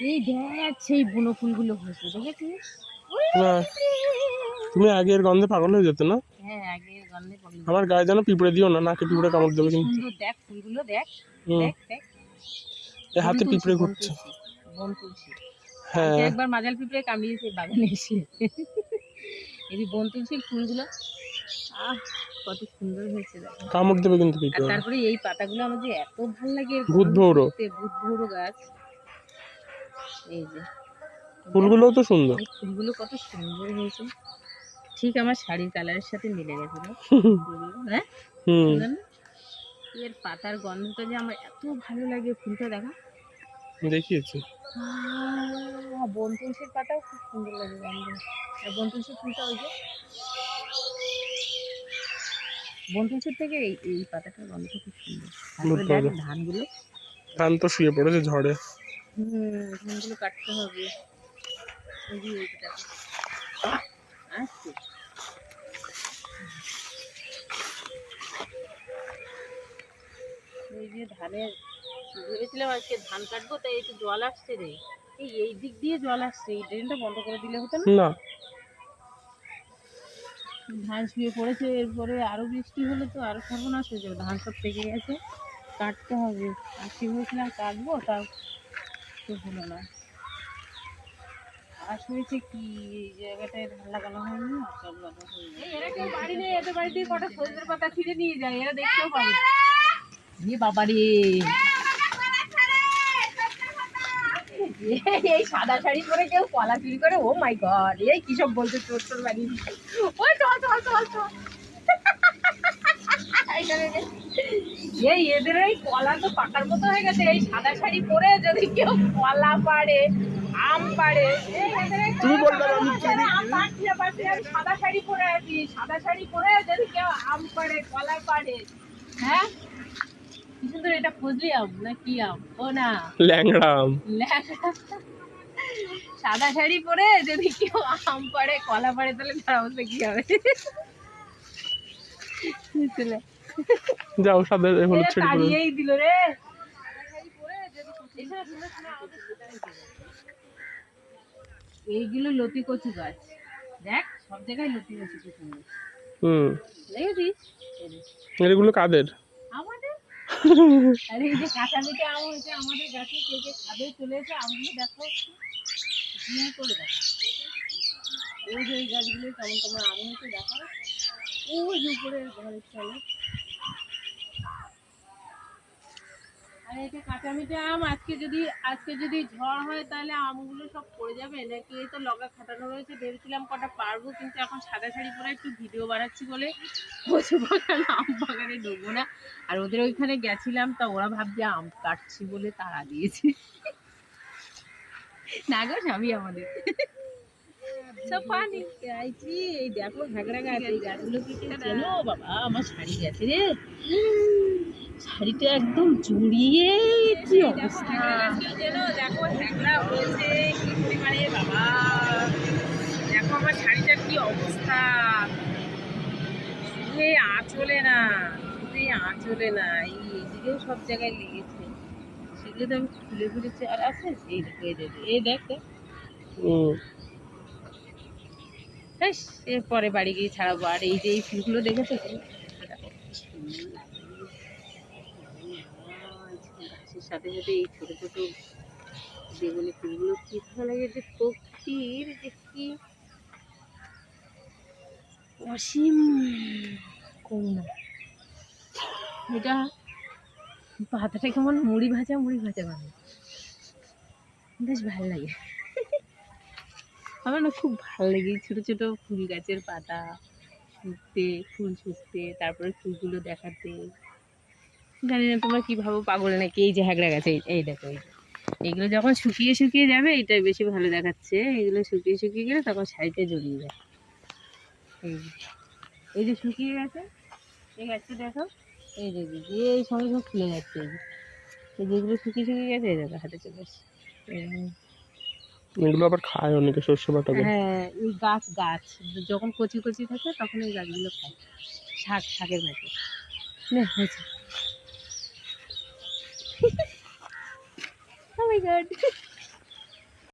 এই দেখ সেই বুনো ফুলগুলো হয়েছে দেখেছিস? না। তুমি আগের গন্ধে পাগল হয়ে যেত না? হ্যাঁ গন্ধে আমার গায়ে যেন পিঁপড়ে দিও না নাকে পিঁপড়ে কামড় দেবে কিন্তু। দেখ ফুলগুলো দেখ দেখ দেখ। এই হাতে পিঁপড়ে ঘুরছে। বন তুলসী হ্যাঁ। একবার মাজাল পিঁপড়ে কামড়িয়েছে বাগানে এসে। এই যে বন তুলসীর ফুলগুলো আহ কত সুন্দর হয়েছে দেখো। কামড় দেবে কিন্তু পিঁপড়ে। তারপরে এই পাতাগুলো আমার যে এত ভালো লাগে ভূত ভৌরো। ভূত ভৌরো গাছ। এই যে। ফুলগুলোও তো সুন্দর। ফুলগুলো কত সুন্দর হয়েছে। ঠিক আমার শাড়ির কালারের সাথে মিলে গেছে হ্যাঁ? হুম। এর পাতার গন্ধটা যে আমার এত ভালো লাগে ফুলটা দেখা। দেখিয়েছি। আহ, বন তুলসীর পাতাও খুব সুন্দর লাগে গন্ধ। আর বন তুলসীর ফুলটা ওই যে বন তুলসীর থেকে এই এই পাতাটার গন্ধটা খুব সুন্দর। ধানগুলো। ধান তো শুয়ে পড়েছে ঝড়ে। হুম কাটতে হবে। যে ধানের ভেবেছিলাম আজকে ধান কাটবো তাই একটু জল আসছে রে। এই এই দিক দিয়ে জল আসছে এই ড্রেনটা বন্ধ করে দিলে হতো না? না। ধান শুয়ে পড়েছে এরপরে আরও বৃষ্টি হলে তো আরও সর্বনাশ হয়ে যাবে। ধান সব পেকে গেছে কাটতে হবে। আজকে ভেবেছিলাম কাটবো তাও তো হলো না। আর হয়েছে কি এই জায়গাটায় ধান লাগানো হয়নি সব লাগানো হয়নি এরা কেউ বাড়ি নেই এদের বাড়ি থেকে কটা সজনের পাতা ছিঁড়ে নিয়ে যায় এরা দেখতেও পাবে এ বাবা রে। এই সাদা শাড়ি পরে কেউ কলা চুরি করে ও মাই গড এই কি সব বলছে চোর চোর বাড়ি। ওই চল চল চল চল। এইখানে রে। এই এদের এই কলা তো পাকার মতো হয়ে গেছে এই সাদা শাড়ি পরে যদি কেউ কলা পাড়ে আম এই তুমি বলবে আমি আম আমি সাদা শাড়ি পরে আছি সাদা শাড়ি পরে যদি কেউ আম পাড়ে কলা পাড়ে হ্যাঁ? কি সুন্দর এটা ফজলি আম না কি আম? ও না। ল্যাংড়া। সাদা শাড়ি পরে যদি কেউ আম পাড়ে কলা পাড়ে তাহলে তার অবস্থা কি হবে? যাও সাদা এ হলুদ ছেড়ে দিল রে। এইগুলো লতি কচু গাছ। দেখ সব জায়গায় লতি কচু কচু হুম। দেখেছিস? এগুলো কাদের? আমাদের? আরে এই যে কাঁচা মিঠে আম হয়েছে আমাদের গাছে কে কে খাবে চলে এসে আমগুলো দেখো। ঝিম করে দেখো ওই যে গাছগুলো কেমন কেমন আম হয়েছে দেখো ওই উপরে ঘরের চলে আর এটা কাঁচা আম, আজকে যদি আজকে যদি ঝড় হয়, তাহলে আমগুলো সব পড়ে যাবে? নাকি এই তো লগা খাটানো রয়েছে? ভেবেছিলাম কটা পারব, কিন্তু এখন সাদা শাড়ি পরে একটু ভিডিও বানাচ্ছি বলে কচু বাগান আম বাগানে ঢুকবো না। আর ওদের ওইখানে গেছিলাম, তা ওরা ভাবছে আম কাটছি বলে তাড়া দিয়েছে। না গো, স্বামী আমাদের। সব পানি এই দেখো ঘাগরা গাছ, এই গাছগুলো কি বাবা, আমার শাড়ি গেছে রে। শাড়িটা একদম জড়িয়ে কি অবস্থা। দেখো আমার শাড়িটার কি অবস্থা শুধু আঁচলে না শুধু আঁচলে না এই এইদিকেও সব জায়গায় লেগেছে সেগুলো তো আমি খুলে খুলেছি আর আছে এই দেখো এই দেখো দেখ এরপরে বাড়ি গিয়ে ছাড়াবো। আর এই যে এই ফুলগুলো দেখেছ তো? দেখো, গাছের সাথে সাথে এই ছোট ছোট বেগুনি ফুলগুলো কি ভালো লাগে? যে প্রকৃতির যে কি অসীম করুণা। এটা পাতাটা কেমন? মুড়ি ভাজা মুড়ি ভাজা বানায় বেশ ভালো লাগে। আমার না খুব ভালো লাগে ছোটো ছোটো ফুল গাছের পাতা, শুকতে, ফুল শুকতে তারপরে ফুলগুলো দেখাতে। জানি না তোমরা কি ভাবো পাগল নাকি? এই যে হ্যাগড়া গাছে এই- দেখো এই। এগুলো যখন শুকিয়ে শুকিয়ে যাবে এটাই বেশি ভালো দেখাচ্ছে। এগুলো শুকিয়ে শুকিয়ে গেলে তখন সাইডে জড়িয়ে যায়। এই যে এই যে শুকিয়ে গেছে এই গাছটা দেখো। এই যে এই এই সঙ্গে সঙ্গে ফুলে যাচ্ছে। এই যে যেগুলো শুকিয়ে শুকিয়ে গেছে এই দেখো হাতে চলে আসছে এগুলো আবার খায় অনেকে শস্য বাটা হ্যাঁ এই গাছ গাছ। যখন কচি কচি থাকে তখন এই গাছগুলো খায়। শাক শাকের মতো। হয়েছে। geldi.